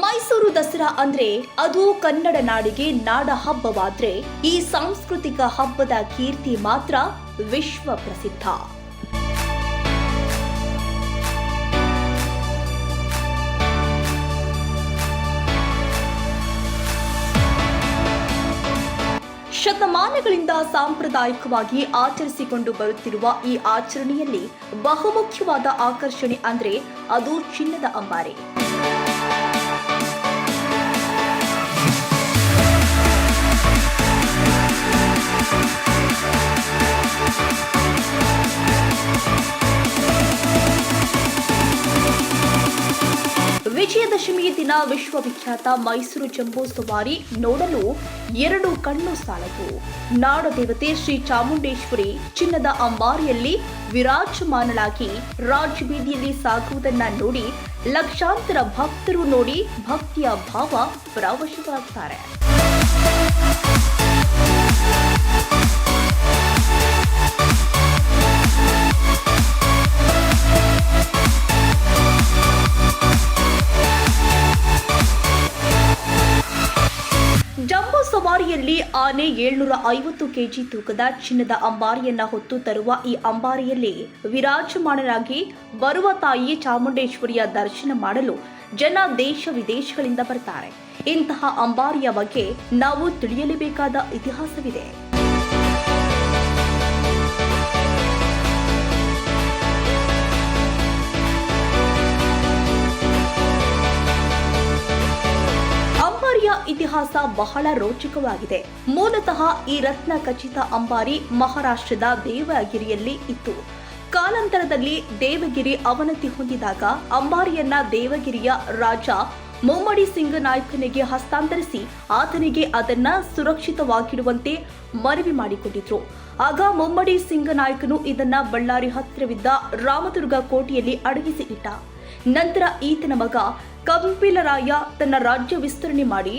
ಮೈಸೂರು ದಸರಾ ಅಂದ್ರೆ ಅದು ಕನ್ನಡ ನಾಡಿಗೆ ನಾಡ ಹಬ್ಬವಾದ್ರೆ ಈ ಸಾಂಸ್ಕೃತಿಕ ಹಬ್ಬದ ಕೀರ್ತಿ ಮಾತ್ರ ವಿಶ್ವ ಪ್ರಸಿದ್ಧ. ಶತಮಾನಗಳಿಂದ ಸಾಂಪ್ರದಾಯಿಕವಾಗಿ ಆಚರಿಸಿಕೊಂಡು ಬರುತ್ತಿರುವ ಈ ಆಚರಣೆಯಲ್ಲಿ ಬಹುಮುಖ್ಯವಾದ ಆಕರ್ಷಣೆ ಅಂದ್ರೆ ಅದು ಚಿನ್ನದ ಅಂಬಾರಿ. ವಿಜಯದಶಮಿ ದಿನ ವಿಶ್ವವಿಖ್ಯಾತ ಮೈಸೂರು ಜಂಬೂ ಸವಾರಿ ನೋಡಲು ಎರಡು ಕಣ್ಣು ಸಾಲದು. ನಾಡದೇವತೆ ಶ್ರೀ ಚಾಮುಂಡೇಶ್ವರಿ ಚಿನ್ನದ ಅಂಬಾರಿಯಲ್ಲಿ ವಿರಾಜಮಾನಳಾಗಿ ರಾಜಬೀದಿಯಲ್ಲಿ ಸಾಗುವುದನ್ನ ನೋಡಿ ಲಕ್ಷಾಂತರ ಭಕ್ತರು ನೋಡಿ ಭಕ್ತಿಯ ಭಾವ ಪರವಶರಾಗ್ತಾರೆ ಸವಾರಿಯಲ್ಲಿ ಆನೆ ಏಳ್ನೂರ ಐವತ್ತು ಕೆಜಿ ತೂಕದ ಚಿನ್ನದ ಅಂಬಾರಿಯನ್ನ ಹೊತ್ತು ತರುವ ಈ ಅಂಬಾರಿಯಲ್ಲಿ ವಿರಾಜಮಾನರಾಗಿ ಬರುವ ತಾಯಿ ಚಾಮುಂಡೇಶ್ವರಿಯ ದರ್ಶನ ಮಾಡಲು ಜನ ದೇಶ ವಿದೇಶಗಳಿಂದ ಬರ್ತಾರೆ. ಇಂತಹ ಅಂಬಾರಿಯ ಬಗ್ಗೆ ನಾವು ತಿಳಿಯಲೇಬೇಕಾದ ಇತಿಹಾಸವಿದೆ. ಇತಿಹಾಸ ಬಹಳ ರೋಚಕವಾಗಿದೆ. ಮೂಲತಃ ಈ ರತ್ನ ಖಚಿತ ಅಂಬಾರಿ ಮಹಾರಾಷ್ಟ್ರದ ದೇವಗಿರಿಯಲ್ಲಿ ಇತ್ತು. ಕಾಲಾಂತರದಲ್ಲಿ ದೇವಗಿರಿ ಅವನತಿ ಹೊಂದಿದಾಗ ಅಂಬಾರಿಯನ್ನ ದೇವಗಿರಿಯ ರಾಜ ಮುಮ್ಮಡಿ ಸಿಂಗ್ ನಾಯ್ಕನಿಗೆ ಹಸ್ತಾಂತರಿಸಿ ಆತನಿಗೆ ಅದನ್ನ ಸುರಕ್ಷಿತವಾಗಿಡುವಂತೆ ಮನವಿ ಮಾಡಿಕೊಂಡಿದ್ರು ಆಗ ಮುಮ್ಮಡಿ ಸಿಂಗ್ ನಾಯ್ಕನು ಇದನ್ನ ಬಳ್ಳಾರಿ ಹತ್ತಿರವಿದ್ದ ರಾಮದುರ್ಗ ಕೋಟೆಯಲ್ಲಿ ಅಡಗಿಸಿ ಇಟ್ಟ. ನಂತರ ಈತನ ಮಗ ಕಂಪಿಲರಾಯ ತನ್ನ ರಾಜ್ಯ ವಿಸ್ತರಣೆ ಮಾಡಿ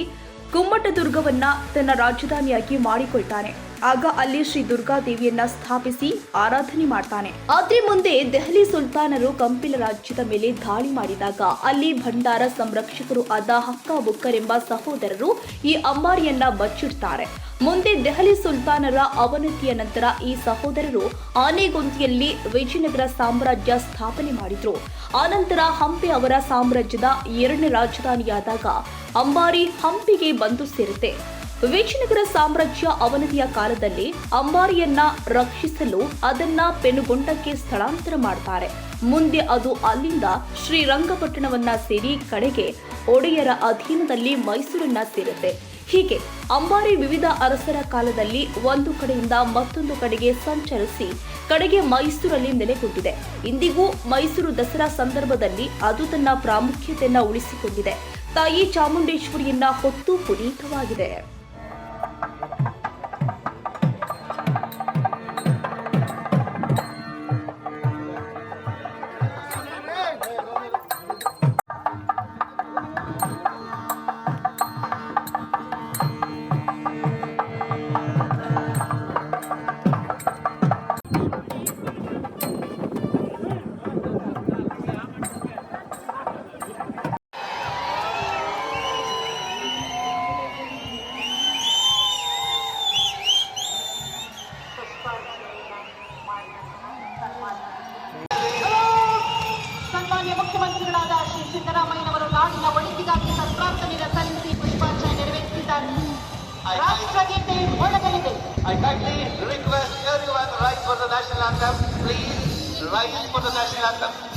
ಕುಮ್ಮಟದುರ್ಗವನ್ನ ತನ್ನ ರಾಜಧಾನಿಯಾಗಿ ಮಾಡಿಕೊಳ್ತಾನೆ. ಆಗ ಅಲ್ಲಿ ಶ್ರೀ ದುರ್ಗಾದೇವಿಯನ್ನ ಸ್ಥಾಪಿಸಿ ಆರಾಧನೆ ಮಾಡ್ತಾನೆ. ಆದ್ರೆ ಮುಂದೆ ದೆಹಲಿ ಸುಲ್ತಾನರು ಕಂಪಿಲ ರಾಜ್ಯದ ಮೇಲೆ ದಾಳಿ ಮಾಡಿದಾಗ ಅಲ್ಲಿ ಭಂಡಾರ ಸಂರಕ್ಷಕರು ಆದ ಹಕ್ಕ ಬುಕ್ಕರೆಂಬ ಸಹೋದರರು ಈ ಅಂಬಾರಿಯನ್ನ ಬಚ್ಚಿಡ್ತಾರೆ. ಮುಂದೆ ದೆಹಲಿ ಸುಲ್ತಾನರ ಅವನತಿಯ ನಂತರ ಈ ಸಹೋದರರು ಆನೆಗೊಂದಿಯಲ್ಲಿ ವಿಜಯನಗರ ಸಾಮ್ರಾಜ್ಯ ಸ್ಥಾಪನೆ ಮಾಡಿದ್ರು. ಆನಂತರ ಹಂಪೆ ಅವರ ಸಾಮ್ರಾಜ್ಯದ ಎರಡನೇ ರಾಜಧಾನಿಯಾದಾಗ ಅಂಬಾರಿ ಹಂಪಿಗೆ ಬಂದು ಸೇರುತ್ತೆ. ವಿಜಯನಗರ ಸಾಮ್ರಾಜ್ಯ ಅವನತಿಯ ಕಾಲದಲ್ಲಿ ಅಂಬಾರಿಯನ್ನ ರಕ್ಷಿಸಲು ಅದನ್ನ ಪೆನುಗೊಂಡಕ್ಕೆ ಸ್ಥಳಾಂತರ ಮಾಡ್ತಾರೆ. ಮುಂದೆ ಅದು ಅಲ್ಲಿಂದ ಶ್ರೀರಂಗಪಟ್ಟಣವನ್ನ ಸೇರಿ ಕಡೆಗೆ ಒಡೆಯರ ಅಧೀನದಲ್ಲಿ ಮೈಸೂರನ್ನ ಸೇರುತ್ತೆ. ಹೀಗೆ ಅಂಬಾರಿ ವಿವಿಧ ಅರಸರ ಕಾಲದಲ್ಲಿ ಒಂದು ಕಡೆಯಿಂದ ಮತ್ತೊಂದು ಕಡೆಗೆ ಸಂಚರಿಸಿ ಕಡೆಗೆ ಮೈಸೂರಲ್ಲಿ ನೆಲೆಗೊಂಡಿದೆ. ಇಂದಿಗೂ ಮೈಸೂರು ದಸರಾ ಸಂದರ್ಭದಲ್ಲಿ ಅದು ತನ್ನ ಪ್ರಾಮುಖ್ಯತೆಯನ್ನ ಉಳಿಸಿಕೊಂಡಿದೆ. ತಾಯಿ ಚಾಮುಂಡೇಶ್ವರಿಯನ್ನ ಹೊತ್ತು ಪುನೀತವಾಗಿದೆ. ಮುಖ್ಯಮಂತ್ರಿಗಳಾದ ಶ್ರೀ ಸಿದ್ದರಾಮಯ್ಯನವರು ನಾಡಿನ ಒಳಿತಿಗಾಗಿ ಸತ್ಪ್ರಾರ್ಥನೆಯ ಸಲ್ಲಿಸಿ ಪುಷ್ಪಾರ್ಚನೆ ನೆರವೇರಿಸಿದ್ದಾರೆ ರಾಷ್ಟ್ರಗೀತೆ ಮೊಳಗಲಿದೆ I kindly request everyone to rise for the national anthem. Please rise for the national anthem.